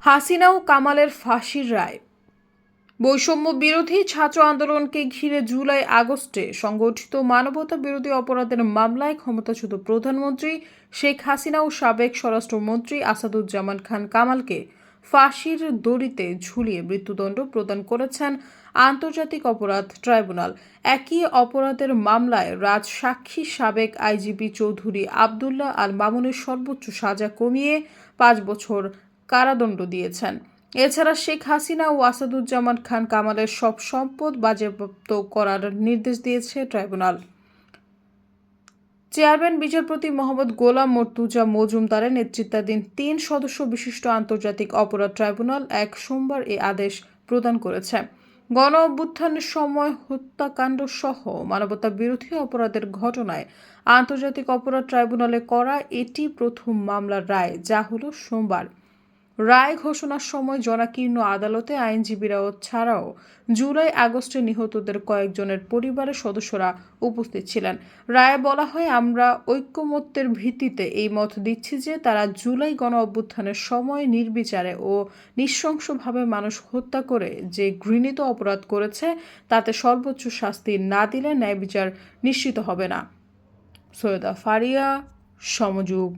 হাসিনা ও কামালের ফাঁসির রায়। বৈষম্য বিরোধী ছাত্র আন্দোলনকে ঘিরে জুলাই আগস্টে সংগঠিত মানবতা বিরোধী অপরাধের মামলায় ক্ষমতাচ্যুত প্রধানমন্ত্রী শেখ হাসিনা ও সাবেক স্বরাষ্ট্রমন্ত্রী আসাদুজ্জামান খান কামালকে ফাঁসির দড়িতে ঝুলিয়ে মৃত্যুদণ্ড প্রদান করেছেন আন্তর্জাতিক অপরাধ ট্রাইব্যুনাল। একই অপরাধের মামলায় রাজসাক্ষী সাবেক আইজিপি চৌধুরী আবদুল্লাহ আল মামুনের সর্বোচ্চ সাজা কমিয়ে পাঁচ বছর কারাদণ্ড দিয়েছেন। এছাড়া শেখ হাসিনা ও আসাদুজ্জামান খান কামালের সব সম্পদ বাজেয়াপ্ত করার নির্দেশ দিয়েছে ট্রাইব্যুনাল। চেয়ারম্যান, বিচারপতি মোহাম্মদ গোলাম মর্তুজা মজুমদারের নেতৃত্বাধীন তিন সদস্য বিশিষ্ট আন্তর্জাতিক অপরাধ ট্রাইব্যুনাল এক সোমবার এই আদেশ প্রদান করেছে। গণ অভ্যুত্থানের সময় হত্যাকাণ্ড সহ মানবতা বিরোধী অপরাধের ঘটনায় আন্তর্জাতিক অপরাধ ট্রাইব্যুনালে করা এটি প্রথম মামলার রায়, যা হলো সোমবার। রায় ঘোষণার সময় জনাকীর্ণ আদালতে আইনজীবীরাও ছাড়াও জুলাই আগস্টে নিহতদের কয়েকজনের পরিবারের সদস্যরা উপস্থিত ছিলেন। রায়ে বলা হয়, আমরা ঐক্যমত্যের ভিত্তিতে এই মত দিচ্ছি যে তারা জুলাই গণ অভ্যুত্থানের সময় নির্বিচারে ও নৃশংসভাবে মানুষ হত্যা করে যে ঘৃণিত অপরাধ করেছে, তাতে সর্বোচ্চ শাস্তি না দিলে ন্যায় বিচার নিশ্চিত হবে না। সৈয়দা ফারিয়া, সমযুগ।